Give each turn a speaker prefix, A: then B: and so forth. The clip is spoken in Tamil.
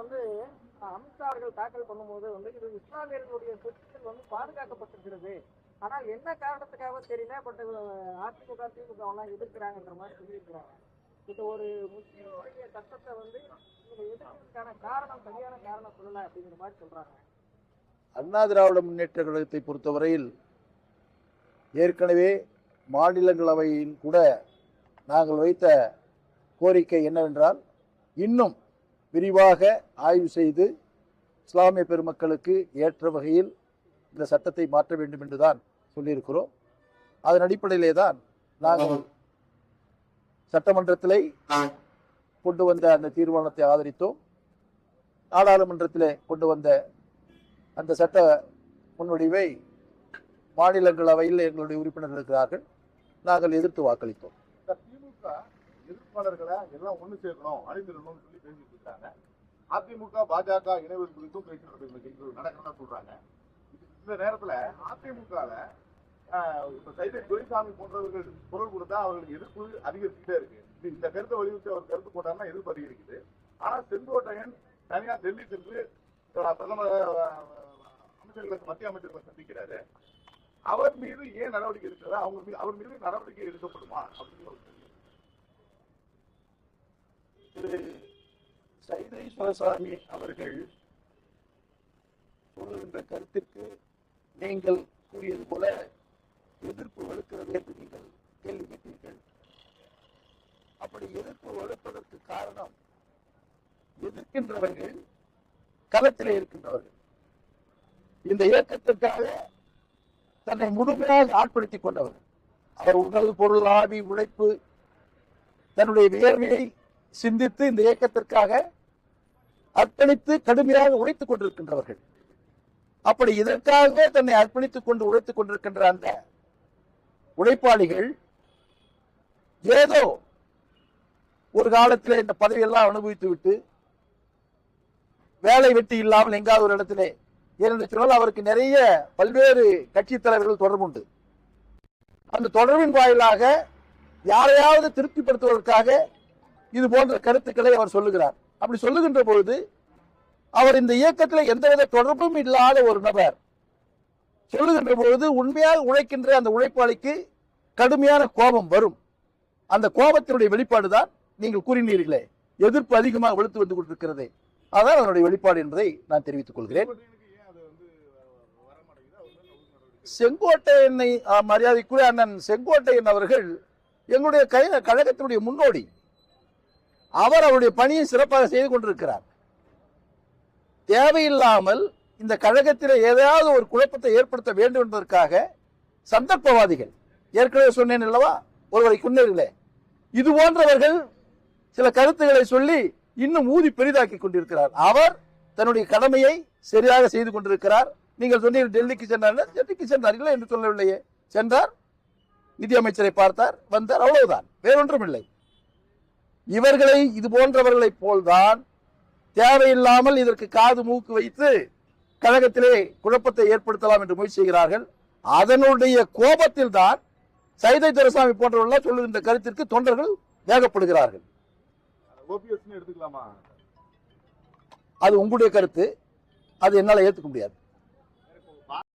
A: வந்து அமித்ஷா அவர்கள் தாக்கல் பண்ணும்போது வந்து இது இஸ்லாமியர்களுடைய சொத்துக்கள் வந்து பாதுகாக்கப்பட்டிருக்கிறது. ஆனால் என்ன காரணத்துக்காக தெரியல பட் அதிமுக திமுக எல்லாம் எதிர்க்கிறாங்கன்ற மாதிரி சொல்லியிருக்கிறாங்க. இந்த ஒரு முஸ்லீமுடைய சட்டத்தை வந்து இவங்க எதிர்க்கிறதுக்கான காரணம் சரியான காரணம் சொல்லல அப்படிங்கிற மாதிரி சொல்றாங்க.
B: அண்ணா திராவிட முன்னேற்ற கழகத்தை பொறுத்தவரையில் ஏற்கனவே மாநிலங்களவையில் கூட நாங்கள் வைத்த கோரிக்கை என்னவென்றால் இன்னும் விரிவாக ஆய்வு செய்து இஸ்லாமிய பெருமக்களுக்கு ஏற்ற வகையில் இந்த சட்டத்தை மாற்ற வேண்டும் என்றுதான் சொல்லியிருக்கிறோம். அதன் அடிப்படையிலே தான் நாங்கள் சட்டமன்றத்திலே கொண்டு வந்த அந்த தீர்மானத்தை ஆதரித்தோம். நாடாளுமன்றத்திலே கொண்டு வந்த அந்த சட்ட முன்வடிவை மாநிலங்களவையில் எங்களுடைய உறுப்பினர்கள் இருக்கிறார்கள். நாங்கள் எதிர்த்து வாக்களித்தோம்.
C: எதிர்ப்பாளர்களை எல்லாம் ஒன்று சேர்க்கணும் அணிந்திரணும்னு சொல்லி பேசிட்டு இருக்காங்க. அதிமுக பாஜக இணைவது குறித்தும் பேச்சுவார்த்தைகள் நடக்கிறதா சொல்றாங்க. இந்த நேரத்துல அதிமுகவில் இப்போ சைதை துரைசாமி போன்றவர்கள் குரல் கொடுத்தா அவர்களுக்கு எதிர்ப்பு அதிகரிச்சுட்டே இருக்கு. இந்த கருத்தை வலியுறுத்தி அவர் கருத்து போட்டாருன்னா எதிர்ப்பு அதிகரிக்குது. ஆனா செங்கோட்டையன் தனியா டெல்லி சென்று பிரதமர் அமைச்சர்களுக்கு மத்திய அமைச்சர்களை சந்திக்கிறாரு. அவர் மீது ஏன் நடவடிக்கை இருக்கிறதா அவங்க மீது அவர் மீது நடவடிக்கை எடுக்கப்படுமா? அப்படின்னு சொல்லிட்டு
B: திரு சைதை சிவசாமி அவர்கள் சொல்லுகின்ற கருத்திற்கு நீங்கள் கூறியது போல எதிர்ப்பு வலுக்கிறது என்று நீங்கள் கேள்வி கேட்டீர்கள். அப்படி எதிர்ப்பு வலுப்பதற்கு காரணம் எதிர்க்கின்றவர்கள் களத்திலே இருக்கின்றவர்கள். இந்த இயக்கத்திற்காக தன்னை முழுமையாக ஆட்படுத்திக் கொண்டவர் அவர் உடல் பொருள் ஆவி உழைப்பு தன்னுடைய வேர்வையை சிந்தித்து இந்த இயக்கத்திற்காக அர்ப்பணித்து கடுமையாக உழைத்துக் கொண்டிருக்கின்றவர்கள். அப்படி இதற்காகவே தன்னை அர்ப்பணித்துக் கொண்டு உழைத்துக் கொண்டிருக்கின்ற அந்த உழைப்பாளிகள் ஏதோ ஒரு காலத்தில் இந்த பதவியெல்லாம் அனுபவித்து விட்டு வேலை வெட்டி இல்லாமல் எங்காவது ஒரு இடத்திலே ஏனென்று சொன்னால் அவருக்கு நிறைய பல்வேறு கட்சி தலைவர்கள் தொடர்புண்டு. அந்த தொடர்பின் வாயிலாக யாரையாவது திருப்திப்படுத்துவதற்காக இது போன்ற கருத்துக்களை அவர் சொல்லுகிறார். அப்படி சொல்லுகின்ற பொழுது அவர் இந்த இயக்கத்தில் எந்தவித தொடர்பும் இல்லாத ஒரு நபர். சொல்லுகின்ற பொழுது உண்மையாக உழைக்கின்ற அந்த உழைப்பாளிக்கு கடுமையான கோபம் வரும். அந்த கோபத்தினுடைய வெளிப்பாடு தான் நீங்கள் கூறினீர்களே எதிர்ப்பு அதிகமாக வெளுத்து வந்து கொண்டிருக்கிறது. அதான் அதனுடைய வெளிப்பாடு என்பதை நான் தெரிவித்துக் கொள்கிறேன். செங்கோட்டையனை மரியாதைக்குரிய அண்ணன் செங்கோட்டையன் அவர்கள் எங்களுடைய கழகத்தினுடைய முன்னோடி. அவர் அவருடைய பணியை சிறப்பாக செய்து கொண்டிருக்கிறார். தேவையில்லாமல் இந்த கழகத்தில் ஏதாவது ஒரு குழப்பத்தை ஏற்படுத்த வேண்டும் என்பதற்காக சந்தர்ப்பவாதிகள் ஏற்கனவே சொன்னேன் அல்லவா? ஒருவரை குன்னர்களே இது போன்றவர்கள் சில கருத்துக்களை சொல்லி இன்னும் ஊதி பெரிதாக்கி கொண்டிருக்கிறார். அவர் தன்னுடைய கடமையை சரியாக செய்து கொண்டிருக்கிறார். நீங்கள் சொன்னீர்கள் டெல்லிக்கு சென்றார் டெல்லிக்கு சென்றார் இல்லை என்று சொல்லவில்லையே. சென்றார் நிதியமைச்சரை பார்த்தார் வந்தார் அவ்வளவுதான். வேறொன்றும் இல்லை இவர்களை இது போன்றவர்களைப் போல்தான் தேவையில்லாமல் இதற்கு காது மூக்கு வைத்து கழகத்திலே குழப்பத்தை ஏற்படுத்தலாம் என்று முயற்சி செய்கிறார்கள். அதனுடைய கோபத்தில் தான் சைதை துரசாமி போன்றவர்கள் சொல்லுகின்ற கருத்திற்கு தொண்டர்கள் வேகப்படுகிறார்கள் அது உங்களுடைய கருத்து. அது என்னால் ஏற்றுக்க முடியாது.